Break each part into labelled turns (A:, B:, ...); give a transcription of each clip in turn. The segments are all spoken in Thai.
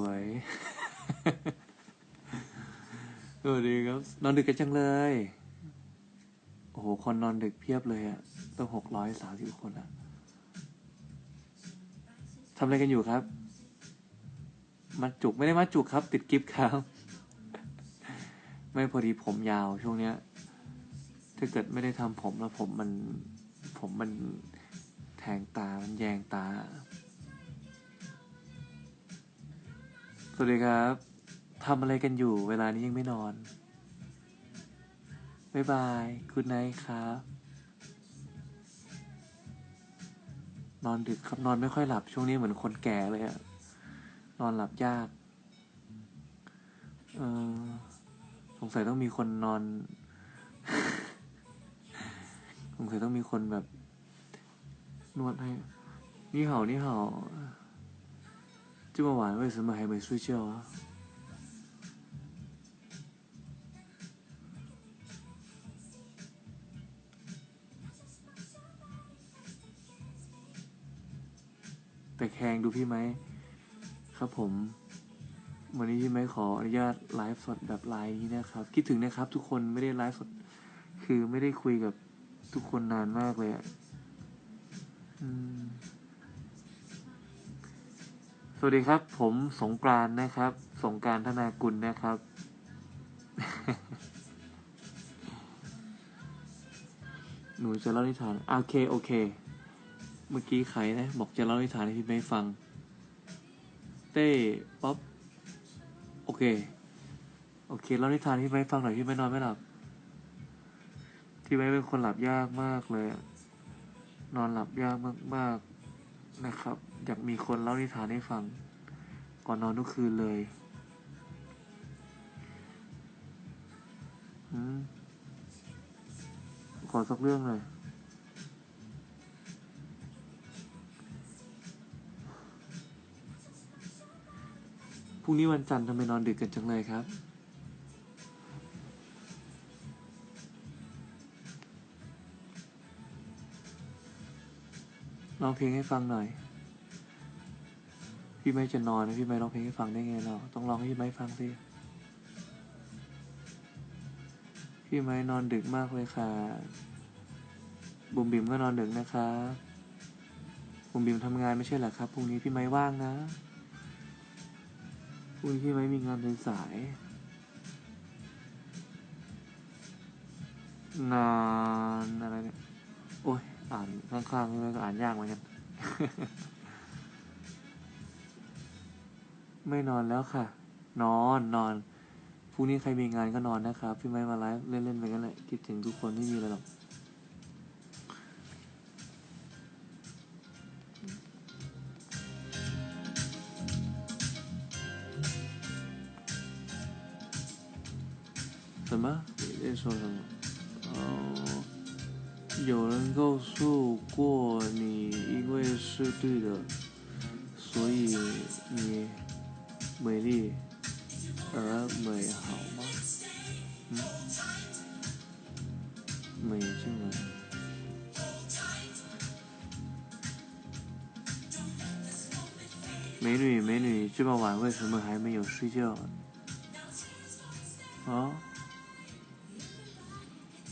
A: วย สวัสดีครับ นอนดึกกันจังเลย โอ้โห คนนอนดึกเพียบเลยอะต้องหกร้อยสามสิบคนอะทำอะไรกันอยู่ครับ มัดจุกไม่ได้มัดจุกครับ ติดกิฟต์ครับ ไม่พอดีผมยาวช่วงเนี้ย ถ้าเกิดไม่ได้ทำผมแล้วผมมัน ผมมันแทงตา มันแยงตา สวัสดีครับทำอะไรกันอยู่เวลานี้ยังไม่นอน บ๊ายบาย คุณไนท์ครับ นอนดึกครับนอนไม่ค่อยหลับช่วงนี้เหมือนคนแก่เลยอะนอนหลับยาก เออสงสัยต้องมีคนนอน สงสัยต้องมีคนแบบ นวดให้ นี่เห่านี่เห่า 这么晚为什么还没睡觉啊？แต่แคงดูพี่ไหม ครับผม วันนี้พี่ไหมขออนุญาตไลฟ์สดแบบไลน์นี้นะครับ คิดถึงนะครับ ทุกคนไม่ได้ไลฟ์สด คือไม่ได้คุยกับทุกคนนานมากเลยอะอืม ส วัสดีครับ ผมสงกรานนะครับ สงการธนากุลนะครับ หนูจะเล่านิทานอะโอเคโอเค เมื่อกี้ใครนะ บอกจะเล่านิทานให้พี่ไม่ฟัง เต้ป๊อปโอเค โอเคเล่านิทานให้พี่ไม่ฟังหน่อยพี่ไม่นอนไม่หลับพี่ไม่เป็นคนหลับยากมากเลย นอนหลับยากมากๆ นะครับอยากมีคนเล่านิทานให้ฟัง ก่อนนอนทุกคืนเลยอขอสักเรื่องเลยพรุ่งนี้วันจันทร์ทำไมนอนดึกกันจังเลยครับ ร้องเพลงให้ฟังหน่อย พี่ไม่จะนอนนะพี่ไม่ร้องเพลงให้ฟังได้ไงเราต้องร้องให้พี่ไม่ฟังสิพี่ไม่นอนดึกมากเลยค่ะ บุ๋มบิ๋มก็นอนดึกนะคะบุ๋มบิ๋มทำงานไม่ใช่เหรอครับพรุ่งนี้พี่ไม่ว่างนะพรุ่งนี้พี่ไม่มีงานเดินสายนอนอะไรเนี่ย โอ้ย อ่านข้างๆนี่ก็อ่านยากเหมือนกัน ไม่นอนแล้วค่ะ นอนนอนพรุ่งนี้ใครมีงานก็นอนนะครับ พี่ไม่มาไลฟ์เล่นๆไปกันแหละคิดถึงทุกคนที่มีอะไรหรอก什么？你在说什么？哦， 有人告诉过你，因为是对的，所以你美丽而美好吗？嗯，美就美。美女，美女，这么晚为什么还没有睡觉？啊？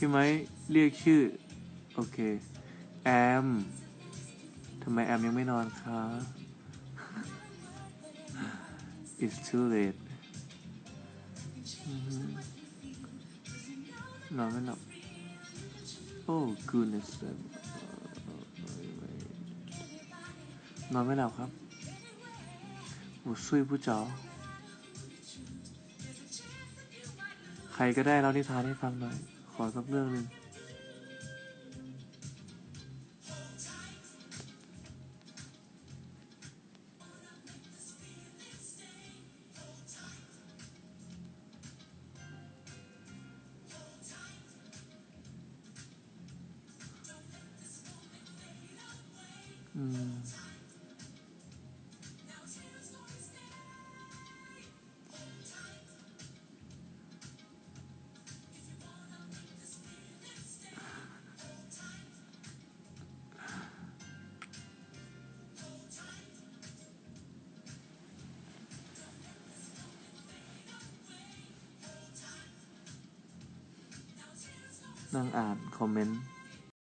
A: 因为猎趣。 โอเค แอม ทำไมแอมยังไม่นอนคะ It's too late อือฮึนอนไม่หลับ Oh goodness นอนไม่หลับครับ我睡不着ใครก็ได้เล่านิทานให้ฟังหน่อย ขอสักเรื่องหนึ่ง นั่งอ่านคอมเมนต์